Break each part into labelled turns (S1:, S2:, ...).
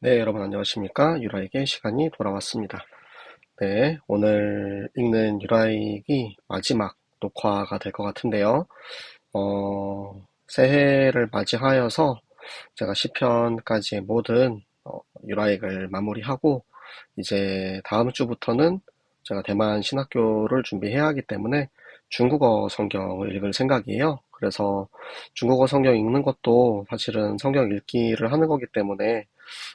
S1: 네, 여러분 안녕하십니까? 유라익의 시간이 돌아왔습니다. 네, 오늘 읽는 유라익이 마지막 녹화가 될 것 같은데요. 어, 새해를 맞이하여서 제가 시편까지의 모든 어, 유라익을 마무리하고 이제 다음 주부터는 제가 대만 신학교를 준비해야 하기 때문에 중국어 성경을 읽을 생각이에요. 그래서 중국어 성경 읽는 것도 사실은 성경 읽기를 하는 거기 때문에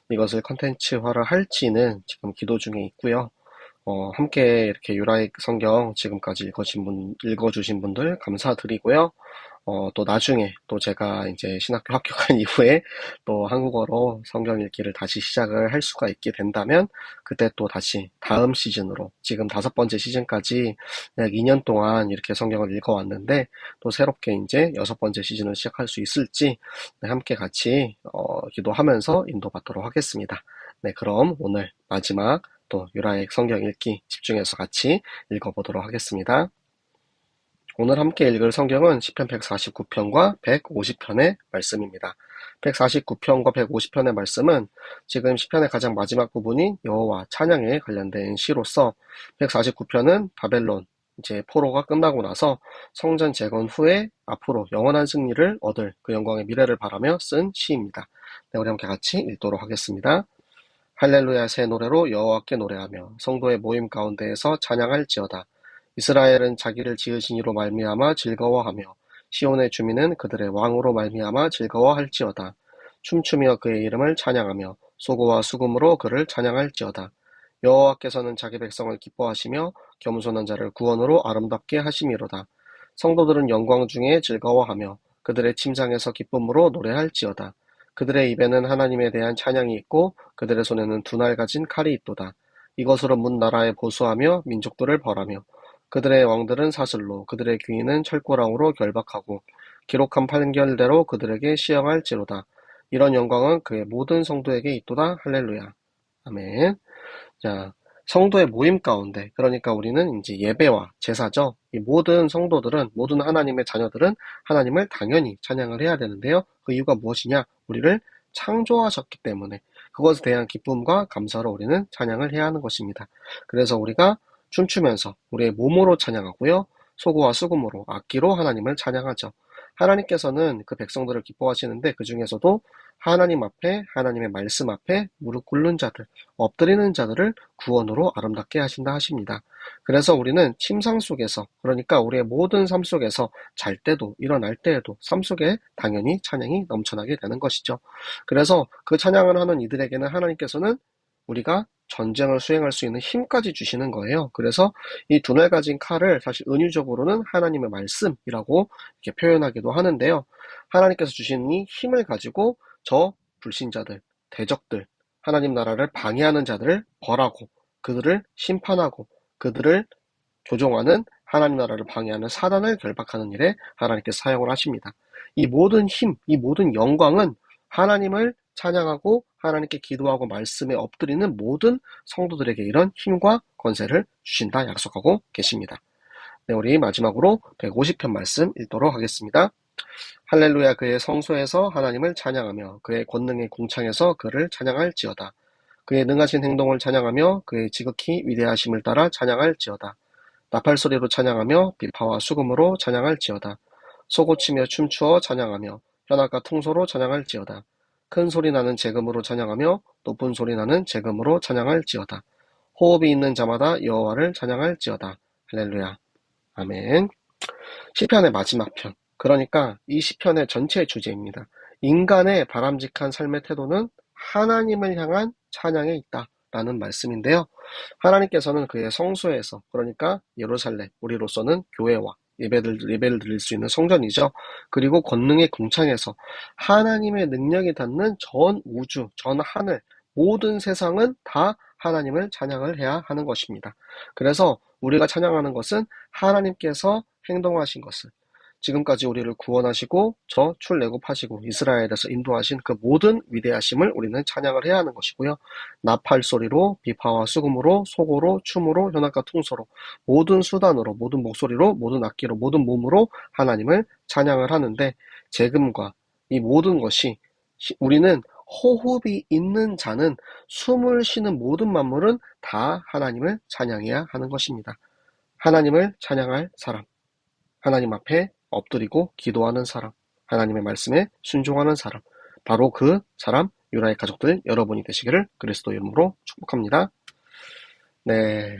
S1: 이것을 컨텐츠화를 할지는 지금 기도 중에 있고요. 어, 함께 이렇게 유라익 성경 지금까지 읽어주신 분들 감사드리고요. 어, 또 나중에 또 제가 이제 신학교 합격한 이후에 또 한국어로 성경 읽기를 다시 시작을 할 수가 있게 된다면 그때 또 다시 다음 시즌으로 지금 다섯 번째 시즌까지 약 2년 동안 이렇게 성경을 읽어왔는데 또 새롭게 이제 여섯 번째 시즌을 시작할 수 있을지 네, 함께 같이 어, 기도하면서 인도받도록 하겠습니다. 네, 그럼 오늘 마지막 또 유라의 성경 읽기 집중해서 같이 읽어보도록 하겠습니다. 오늘 함께 읽을 성경은 시편 149편과 150편의 말씀입니다. 149편과 150편의 말씀은 지금 시편의 가장 마지막 부분인 여호와 찬양에 관련된 시로서 149편은 바벨론 이제 포로가 끝나고 나서 성전 재건 후에 앞으로 영원한 승리를 얻을 그 영광의 미래를 바라며 쓴 시입니다. 네, 우리 함께 같이 읽도록 하겠습니다. 할렐루야 새 노래로 여호와께 노래하며 성도의 모임 가운데에서 찬양할지어다. 이스라엘은 자기를 지으신 이로 말미암아 즐거워하며 시온의 주민은 그들의 왕으로 말미암아 즐거워할지어다. 춤추며 그의 이름을 찬양하며 소고와 수금으로 그를 찬양할지어다. 여호와께서는 자기 백성을 기뻐하시며 겸손한 자를 구원으로 아름답게 하심이로다. 성도들은 영광 중에 즐거워하며 그들의 침상에서 기쁨으로 노래할지어다. 그들의 입에는 하나님에 대한 찬양이 있고 그들의 손에는 두 날 가진 칼이 있도다. 이것으로 문 나라에 보수하며 민족들을 벌하며 그들의 왕들은 사슬로 그들의 귀인은 철고랑으로 결박하고 기록한 판결대로 그들에게 시행할지로다. 이런 영광은 그의 모든 성도에게 있도다. 할렐루야. 아멘. 자, 성도의 모임 가운데, 그러니까 우리는 이제 예배와 제사죠. 이 모든 성도들은, 모든 하나님의 자녀들은 하나님을 당연히 찬양을 해야 되는데요. 그 이유가 무엇이냐? 우리를 창조하셨기 때문에 그것에 대한 기쁨과 감사로 우리는 찬양을 해야 하는 것입니다. 그래서 우리가 춤추면서 우리의 몸으로 찬양하고요. 소고와 수금으로 악기로 하나님을 찬양하죠. 하나님께서는 그 백성들을 기뻐하시는데 그 중에서도 하나님 앞에 하나님의 말씀 앞에 무릎 꿇는 자들, 엎드리는 자들을 구원으로 아름답게 하신다 하십니다. 그래서 우리는 침상 속에서 그러니까 우리의 모든 삶 속에서 잘 때도 일어날 때에도 삶 속에 당연히 찬양이 넘쳐나게 되는 것이죠. 그래서 그 찬양을 하는 이들에게는 하나님께서는 우리가 전쟁을 수행할 수 있는 힘까지 주시는 거예요. 그래서 이두날 가진 칼을 사실 은유적으로는 하나님의 말씀이라고 이렇게 표현하기도 하는데요. 하나님께서 주신 이 힘을 가지고 저 불신자들, 대적들, 하나님 나라를 방해하는 자들을 벌하고 그들을 심판하고 그들을 조종하는 하나님 나라를 방해하는 사단을 결박하는 일에 하나님께서 사용을 하십니다. 이 모든 힘, 이 모든 영광은 하나님을 찬양하고 하나님께 기도하고 말씀에 엎드리는 모든 성도들에게 이런 힘과 권세를 주신다 약속하고 계십니다. 네, 우리 마지막으로 150편 말씀 읽도록 하겠습니다. 할렐루야 그의 성소에서 하나님을 찬양하며 그의 권능의 궁창에서 그를 찬양할지어다. 그의 능하신 행동을 찬양하며 그의 지극히 위대하심을 따라 찬양할지어다. 나팔 소리로 찬양하며 비파와 수금으로 찬양할지어다. 소고치며 춤추어 찬양하며 현악과 통소로 찬양할지어다. 큰 소리 나는 재금으로 찬양하며 높은 소리 나는 재금으로 찬양할지어다. 호흡이 있는 자마다 여호와를 찬양할지어다. 할렐루야. 아멘. 시편의 마지막 편. 그러니까 이 시편의 전체 주제입니다. 인간의 바람직한 삶의 태도는 하나님을 향한 찬양에 있다 라는 말씀인데요. 하나님께서는 그의 성소에서 그러니까 예루살렘 우리로서는 교회와 예배를, 예배를 드릴 수 있는 성전이죠. 그리고 권능의 궁창에서 하나님의 능력이 닿는 전 우주, 전 하늘, 모든 세상은 다 하나님을 찬양을 해야 하는 것입니다. 그래서 우리가 찬양하는 것은 하나님께서 행동하신 것을 지금까지 우리를 구원하시고 저 출애굽하시고 이스라엘에서 인도하신 그 모든 위대하심을 우리는 찬양을 해야 하는 것이고요. 나팔 소리로 비파와 수금으로 소고로 춤으로 현악과 통소로 모든 수단으로 모든 목소리로 모든 악기로 모든 몸으로 하나님을 찬양을 하는데 재금과 이 모든 것이 우리는 호흡이 있는 자는 숨을 쉬는 모든 만물은 다 하나님을 찬양해야 하는 것입니다. 하나님을 찬양할 사람, 하나님 앞에 엎드리고 기도하는 사람, 하나님의 말씀에 순종하는 사람, 바로 그 사람 유라의 가족들 여러분이 되시기를 그리스도 이름으로 축복합니다. 네,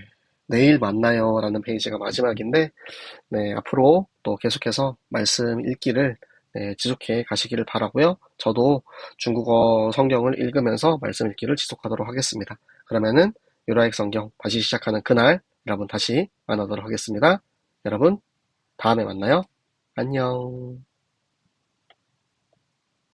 S1: 내일 만나요 라는 페이지가 마지막인데 네, 앞으로 또 계속해서 말씀 읽기를 네, 지속해 가시기를 바라고요. 저도 중국어 성경을 읽으면서 말씀 읽기를 지속하도록 하겠습니다. 그러면은 유라익 성경 다시 시작하는 그날 여러분 다시 만나도록 하겠습니다. 여러분 다음에 만나요. 안녕.